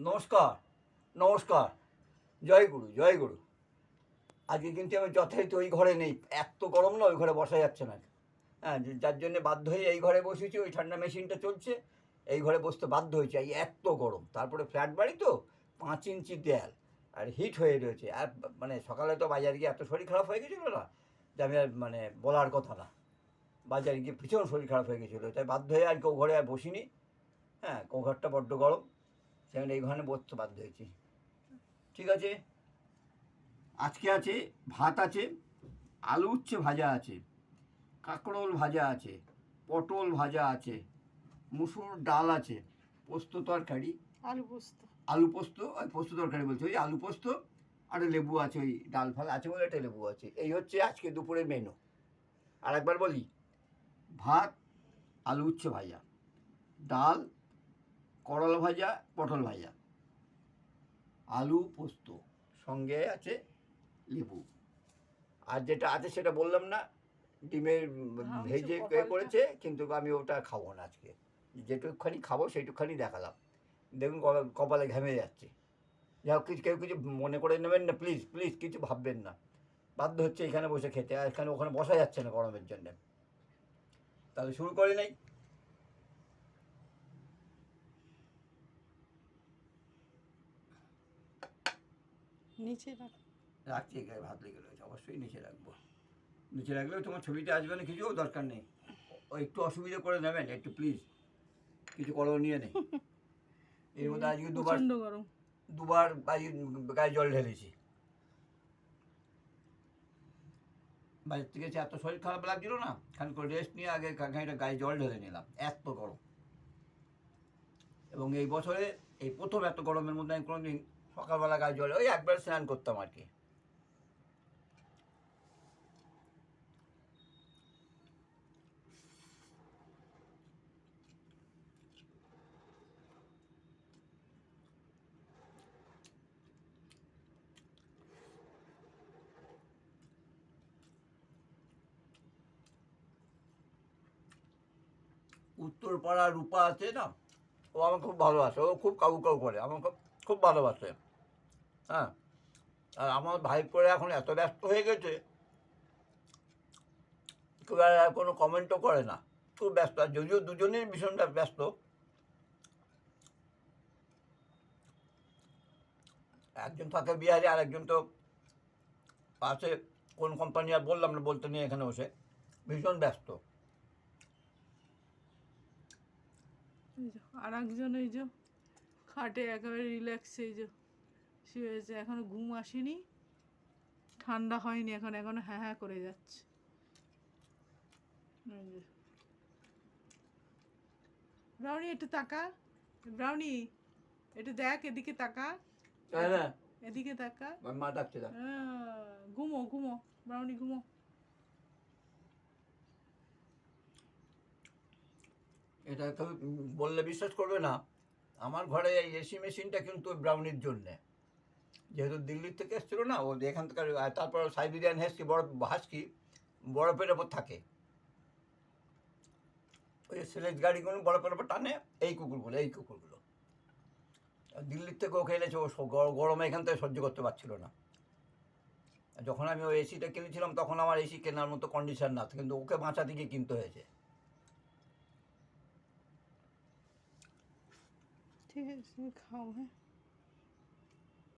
নমস্কার নমস্কার। জয় গুরু জয় গুরু। আজকে কিন্তু আমি যথারীতি ওই ঘরে নেই। এত গরম না, ওই ঘরে বসা যাচ্ছে না। হ্যাঁ যার জন্য বাধ্য হয়ে এই ঘরে বসেছি, ওই ঠান্ডা মেশিনটা চলছে, এই ঘরে বসতে বাধ্য হয়েছে। এই এত গরম। তারপরে ফ্ল্যাট বাড়ি তো পাঁচ ইঞ্চি দেয়াল। আর হিট হয়ে রয়েছে। আর মানে সকালে তো বাজারে গিয়ে এত শরীর খারাপ হয়ে গেছিল না, যে আমি আর মানে বলার কথা না। বাজারে গিয়ে ভীষণ শরীর খারাপ হয়ে গেছিল। তাই বাধ্য হয়ে আর কেউ ঘরে আর বসিনি। হ্যাঁ কেউ ঘরটা বড্ড গরম। সেখানে এই ঘরে বসতে বাধ্য হয়েছি। ঠিক আছে? আজকে আছে ভাত আছে আলু উচ্ছে ভাজা আছে কাঁকরোল ভাজা আছে পটল ভাজা আছে মুসুর ডাল আছে পোস্ত তরকারি। আলু পোস্ত। আলু পোস্ত ওই পোস্ত তরকারি বলছে ওই আলু পোস্ত আর লেবু আছে ওই ডাল ফাল আছে বলে একটা লেবু আছে। এই হচ্ছে আজকে দুপুরের মেনু আর একবার বলি ভাত আলু উচ্ছে ভাজা ডাল করলা ভাজা পটল ভাজা। আলু পোস্ত সঙ্গে আছে লেবু। আর যেটা আছে সেটা বললাম না ডিমের ভেজে করেছে কিন্তু আমি ওটা খাব না আজকে। যেটুকখানি খাব সেইটুকখানি দেখালাম। দেখুন কপালে ঘেমে যাচ্ছে। হোক কিছু কেউ কিছু মনে করে নেবেন না প্লিজ প্লিজ কিছু ভাববেন না। বাধ্য হচ্ছে এখানে বসে খেতে আর এখানে ওখানে বসা যাচ্ছে না গরমের জন্য। তাহলে শুরু করে নেই। নিচে রাখ। রাখছি এখানে ভাত লেগে রয়েছে অবশ্যই নিচে রাখব। নিচে রাখলেও তোমার ছবিটা আসবে না কিছু দরকার নেই। একটু অসুবিধা করে নেবেন একটু প্লিজ কিছু করণীয় নেই। এর মধ্যে আজকে দুবার দুবার গায়ে জল ঢেলেছি। বাড়ির থেকে এত শরীর খারাপ লাগছিল না খান করে রেস্ট নিয়ে আগে খানিকটা গায়ে জল ঢেলে নিলাম এত গরম। এবং এই বছরে এই প্রথম এত গরমের মধ্যে আমি কোনোদিন সকালবেলা গায়ে জল, ওই একবার স্নান করতাম আর কি। উত্তরপাড়া রূপা আছে না? ও আমাকে খুব ভালোবাসে, ও খুব কাউ কাউ করে আমাকে খুব ভালোবাসে। হ্যাঁ। আর আমার ভাই করে এখন এত ব্যস্ত হয়ে গেছে আর কোনো কমেন্টও করে না। খুব ব্যস্ত, আর যদিও দুজনেই ভীষণটা ব্যস্ত। একজন থাকে বিহারে আর একজন তো পাশে, কোন কোম্পানি আর বললাম না, বলতে নিয়ে এখানে বসে। ভীষণ ব্যস্ত। আর একজন এই যে, খাটে একেবারে রিল্যাক্স এই যে। শুয়েছে এখনও ঘুম আসেনি ঠান্ডা হয়নি এখন এখনও হ্যাঁ হ্যাঁ করে যাচ্ছে। ব্রাউনি একটু তাকা। ব্রাউনি একটু দেখ এদিকে তাকা। হ্যাঁ এদিকে তাকা। মা ডাকছে হ্যাঁ, ঘুমো ঘুমো। ব্রাউনি ঘুমো। এটা বললে বিশ্বাস করবে না। আমার ঘরে এই এসি মেশিনটা কিন্তু ওই ব্রাউনির জন্যে। যেহেতু দিল্লির থেকে এসেছিল না, ও এখান থেকে আর তারপর সাইবেরিয়ান হেস্কি বরফ হাস্কি বরফের ওপর থাকে। ওই সিলেজ গাড়িগুলো বরফের ওপর টানে, এই কুকুরগুলো এই কুকুরগুলো। দিল্লির থেকে ওকে এনেছে, ও গরমে এখান থেকে সহ্য করতে পারছিল না। যখন আমি ওই এসিটা কিনেছিলাম, তখন আমার এসি কেনার মতো কন্ডিশন না, কিন্তু ওকে বাঁচাতে গিয়ে কিনতে হয়েছে। ঠিক আছে খাও হ্যাঁ।